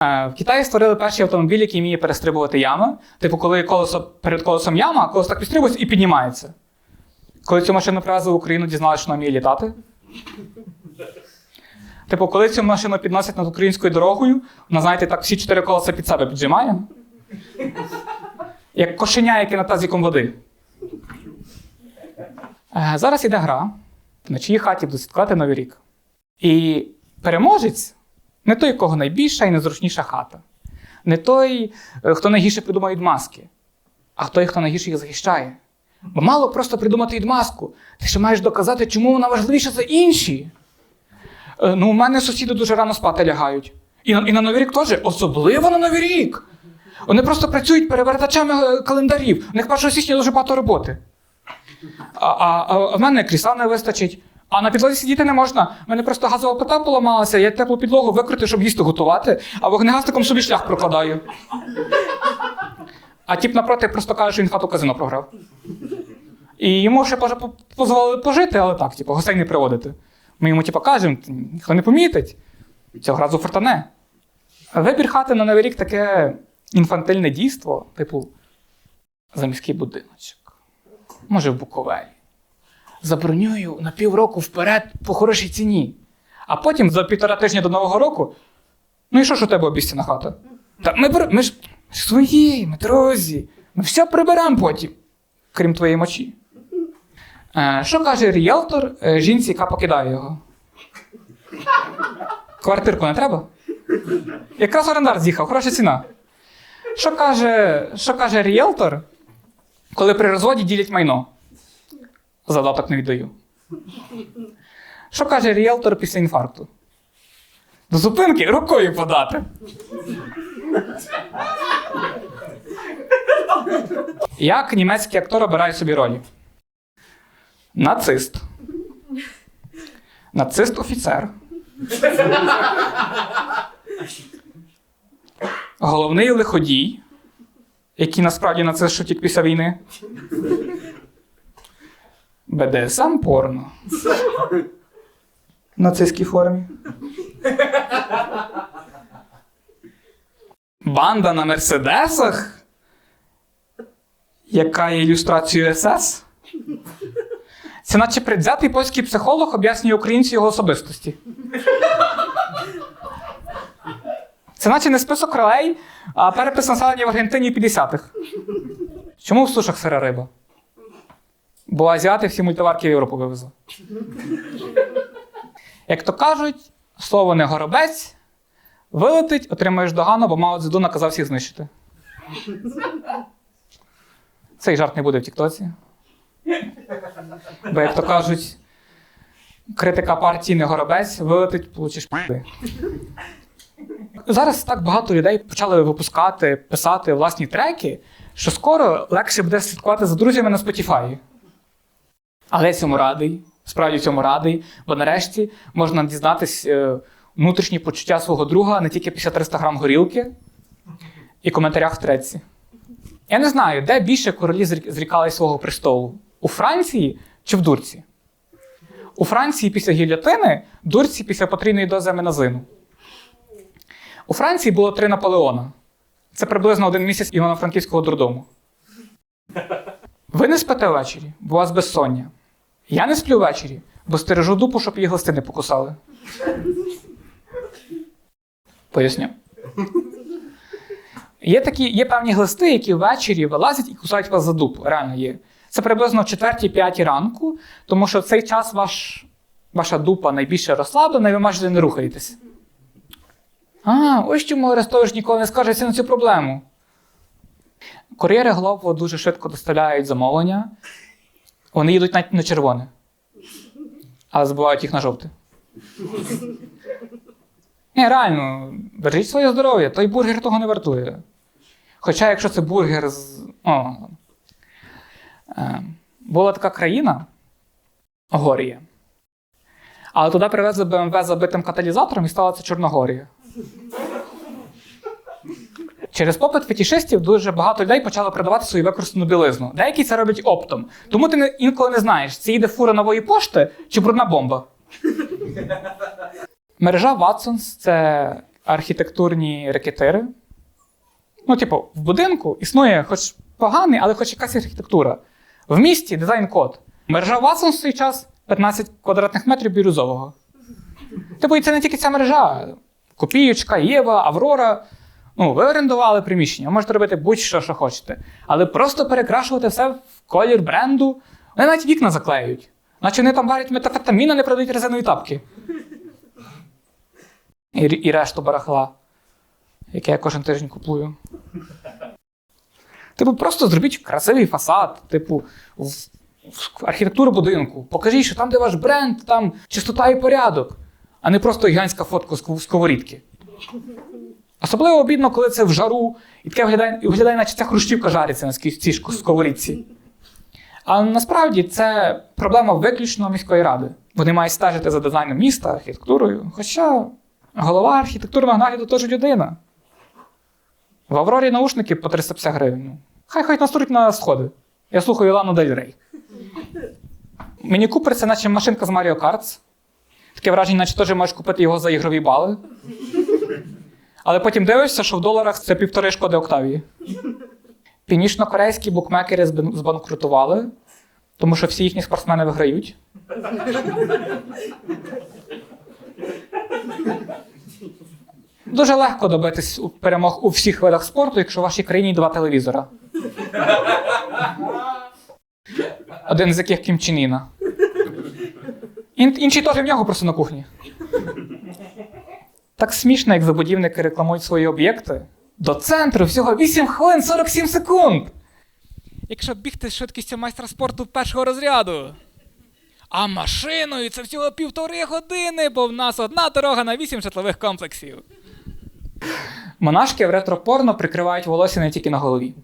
В Китаї створили перший автомобіль, який вміє перестрибувати ями. Типу, коли колесо перед колесом яма, колесо так підстрибується і піднімається. Коли цю машину привезли в Україну, дізналися, що вона вміє літати. Типу, коли цю машину підносять над українською дорогою, вона, знаєте, так всі чотири колеса під себе піджимає. Як кошеня, яке на тазіком води. Е, Зараз іде гра, на чиїй хаті будуть святкувати Новий рік. І переможець не той, кого найбільша і найзручніша хата. Не той, е, хто найгірше придумає відмазки, а той, хто найгірше їх захищає. Бо мало просто придумати відмазку. Ти ще маєш доказати, чому вона важливіша за інші. Е, Ну, у мене сусіди дуже рано спати лягають. І на, і на Новий рік теж, особливо на Новий рік. Вони просто працюють перевертачами е, календарів. У них 1 січня дуже багато роботи. А, а, а в мене крісла не вистачить. А на підлозі сидіти не можна. У мене просто газова плита поламалася, я теплу підлогу викрити, щоб їсти готувати, а вогнегасником собі шлях прокладаю. А тіп напроти просто каже, що він хату казино програв. І йому ще дозволили пожити, але так, типу, гостей не приводити. Ми йому, типу, кажемо, ніхто не помітить. Цього разу фортане. Вибір хати на Новий рік таке інфантильне дійство, типу, заміський будиночок. Може, в Буковелі. Забронюю на півроку вперед по хорошій ціні. А потім за півтора тижня до Нового року. Ну і що ж у тебе обіцяна хата? Та ми, ми ж свої, ми друзі. Ми все приберемо потім, крім твоєї мочі. Е, що каже ріелтор е, жінці, яка покидає його? Квартирку не треба? Якраз орендар з'їхав, хороша ціна. Що каже, що каже ріелтор, коли при розводі ділять майно? Задаток не віддаю. Що каже ріелтор після інфаркту? До зупинки рукою подати. Як німецький актор обирає собі ролі? Нацист. Нацист офіцер. Головний лиходій, який насправді нацист що тільки після війни. БДСМ порно. В нацистській формі. Банда на Мерседесах, яка є ілюстрацією СС. Це наче предвзятий польський психолог об'яснює українцю його особистості. Це наче не список ролей, а перепис населення в Аргентині 50-х. Чому в сушах сира риба? Бо азіати всі мультиварки в Європу вивезли. Як то кажуть, слово не горобець, вилетить, отримаєш догану, бо Мао Цзеду наказав всіх знищити. Цей жарт не буде в Тіктоці. Бо, як то кажуть, критика партії не горобець, вилетить, получиш пи. Зараз так багато людей почали випускати, писати власні треки, що скоро легше буде слідкувати за друзями на Spotify. Але цьому радий, справді цьому радий, бо нарешті можна дізнатись е, внутрішні почуття свого друга не тільки після 300 грам горілки і коментарях в треці. Я не знаю, де більше королі зрі- зрікали свого престолу: у Франції чи в Дурці? У Франції після гільотини, Дурці після потрійної дози аміназину. У Франції було три Наполеона. Це приблизно один місяць Івано-Франківського дурдому. Ви не спите ввечері, бо у вас безсоння. Я не сплю ввечері, бо стережу дупу, щоб її глисти не покусали. Поясню. Є, такі, є певні глисти, які ввечері вилазять і кусають вас за дупу. Реально є. Це приблизно в 4-5 ранку, тому що в цей час ваш, ваша дупа найбільше розслаблена, і ви майже не рухаєтесь. А, ось чому Арестович ніколи не скажеться на цю проблему. Кур'єри Глобо дуже швидко доставляють замовлення. Вони їдуть навіть на червоне, але забувають їх на жовте. Ні, реально, бережіть своє здоров'я, той бургер того не вартує. Хоча, якщо це бургер з. О, е, була така країна Горія. Але туди привезли БМВ з забитим каталізатором і стала це Чорногорія. Через попит фетішистів дуже багато людей почали продавати свою використану білизну. Деякі це роблять оптом. Тому ти інколи не знаєш, це їде фура нової пошти чи брудна бомба. Мережа Watsons – це архітектурні рекетири. Ну, типу, в будинку існує хоч поганий, але хоч якась архітектура. В місті дизайн-код. Мережа Ватсон в свій час 15 квадратних метрів бірюзового. Типу, і це не тільки ця мережа. Копіючка, Єва, Аврора. Ну, ви орендували приміщення, можете робити будь-що, що хочете. Але просто перекрашувати все в колір бренду. Вони навіть вікна заклеюють. Наче вони там варять метафетамін, а не продають резинові тапки. І, і решту барахла, яке я кожен тиждень купую. Типу, просто зробіть красивий фасад, типу, архітектуру будинку. Покажіть, що там, де ваш бренд, там чистота і порядок, а не просто гігантська фотка з ков- сковорідки. Особливо обідно, коли це в жару, і таке виглядає, і виглядає, наче ця хрущівка жариться на цій сковорідці. А насправді це проблема виключно міської ради. Вони мають стежити за дизайном міста, архітектурою. Хоча голова архітектурного нагляду теж людина. В Аврорі наушники по 350 гривень. Хай хоч настроють на сходи. Я слухаю Ілану Дель Рей. Мені Купер це наче машинка з Mario Kart. Таке враження, наче теж можеш купити його за ігрові бали. Але потім дивишся, що в доларах це півтори шкоди Октавії. Північно-корейські букмекери збанкрутували, тому що всі їхні спортсмени виграють. Дуже легко добитись перемог у всіх видах спорту, якщо в вашій країні два телевізора. Один з яких Кім Чен. Ін- інший теж в нього просто на кухні. Так смішно, як забудівники рекламують свої об'єкти. До центру всього 8 хвилин 47 секунд. Якщо бігти з швидкістю майстра спорту першого розряду. А машиною це всього півтори години, бо в нас одна дорога на 8 житлових комплексів. Монашки в ретро-порно прикривають волосся не тільки на голові.